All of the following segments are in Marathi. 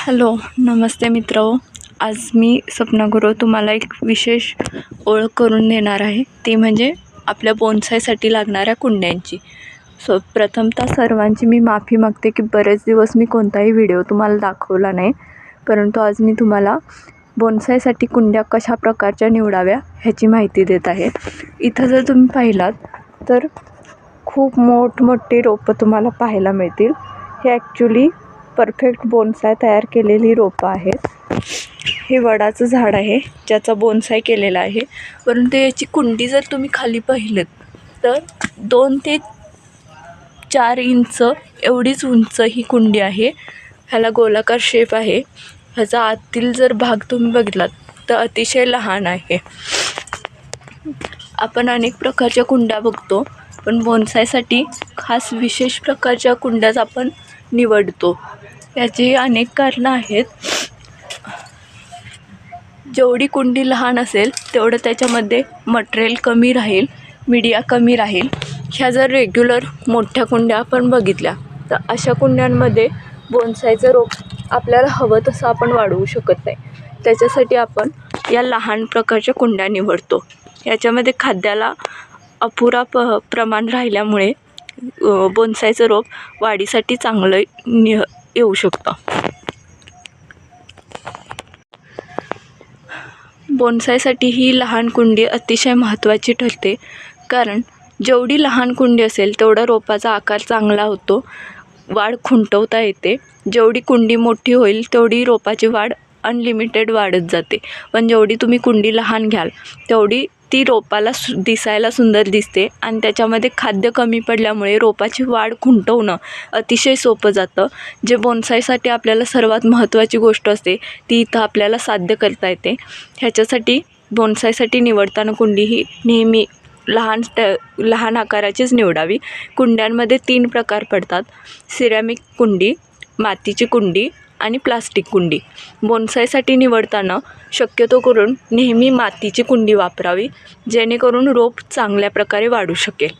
हॅलो नमस्ते मित्र. आज मी सपना तुम्हाला एक विशेष ओळख करून देणार आहे. ती म्हणजे आपल्या बोनसायसाठी लागणाऱ्या कुंड्यांची. सो प्रथमतः सर्वांची मी माफी मागते की बरेच दिवस मी कोणताही व्हिडिओ तुम्हाला दाखवला नाही. परंतु आज मी तुम्हाला बोनसायसाठी कुंड्या कशा प्रकारच्या निवडाव्या ह्याची माहिती देत आहे. इथं जर तुम्ही पाहिलात तर खूप मोठमोठी रोपं तुम्हाला पाहायला मिळतील. हे ॲक्च्युली परफेक्ट बोनसाय तयार केलेली रोपं आहेत. हे वडाचं झाड आहे ज्याचा बोनसाय केलेला आहे. परंतु याची कुंडी जर तुम्ही खाली पाहिलं तर दोन ते चार इंच एवढीच उंच ही कुंडी आहे. ह्याला गोलाकार शेप आहे. ह्याचा आतील जर भाग तुम्ही बघितलात तर अतिशय लहान आहे. आपण अनेक प्रकारच्या कुंड्या बघतो पण बोनसायसाठी खास विशेष प्रकारच्या कुंड्याच आपण निवडतो. याची अनेक कारणं आहेत. जेवढी कुंडी लहान असेल तेवढं त्याच्यामध्ये मटेरियल कमी राहील मीडिया कमी राहील. ह्या जर रेग्युलर मोठ्या कुंड्या आपण बघितल्या तर अशा कुंड्यांमध्ये बोनसायचं रोप आपल्याला हवं तसं आपण वाढवू शकत नाही. त्याच्यासाठी आपण या लहान प्रकारच्या कुंड्या निवडतो. याच्यामध्ये खाद्याला अपुरा प प्रमाण राहिल्यामुळे अ, बोनसायचं रोप वाढीसाठी चांगलं नि येऊ शकतं. बोनसायसाठी ही लहान कुंडी अतिशय महत्त्वाची ठरते. कारण जेवढी लहान कुंडी असेल तेवढा रोपाचा आकार चांगला होतो. वाढ खुंटवता येते. जेवढी कुंडी मोठी होईल तेवढी रोपाची वाढ अनलिमिटेड वाढत जाते. पण जेवढी तुम्ही कुंडी लहान घ्याल तेवढी ती रोपाला सु दिसायला सुंदर दिसते आणि त्याच्यामध्ये खाद्य कमी पडल्यामुळे रोपाची वाढ खुंटवणं अतिशय सोपं जातं. जे बोनसाईसाठी आपल्याला सर्वात महत्त्वाची गोष्ट असते ती इथं आपल्याला साध्य करता येते. ह्याच्यासाठी बोनसाईसाठी निवडताना कुंडी ही नेहमी लहान ट लहान आकाराचीच निवडावी. कुंड्यांमध्ये तीन प्रकार पडतात. सिरॅमिक कुंडी मातीची कुंडी आणि प्लास्टिक कुंडी. बोनसायसाठी निवडताना शक्यतो करून नेहमी मातीची कुंडी वापरावी जेणेकरून रोप चांगल्या प्रकारे वाढू शकेल.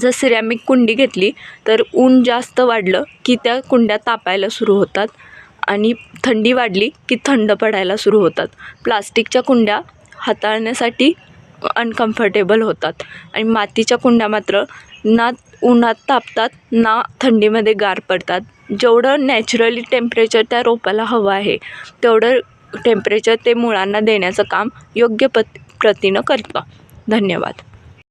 जर सिरॅमिक कुंडी घेतली तर ऊन जास्त वाढलं की त्या कुंड्या तापायला सुरू होतात आणि थंडी वाढली की थंड पडायला सुरू होतात. प्लास्टिकच्या कुंड्या हाताळण्यासाठी अनकम्फर्टेबल होतात आणि मातीच्या कुंड्या मात्र ना उन्हात तापतात ना थंडीमध्ये गार पडतात. जेवढं नॅचरली टेम्परेचर त्या रोपाला हवं आहे तेवढं टेम्परेचर ते मुळांना देण्याचं काम योग्य पत प्रतीनं करतं. धन्यवाद.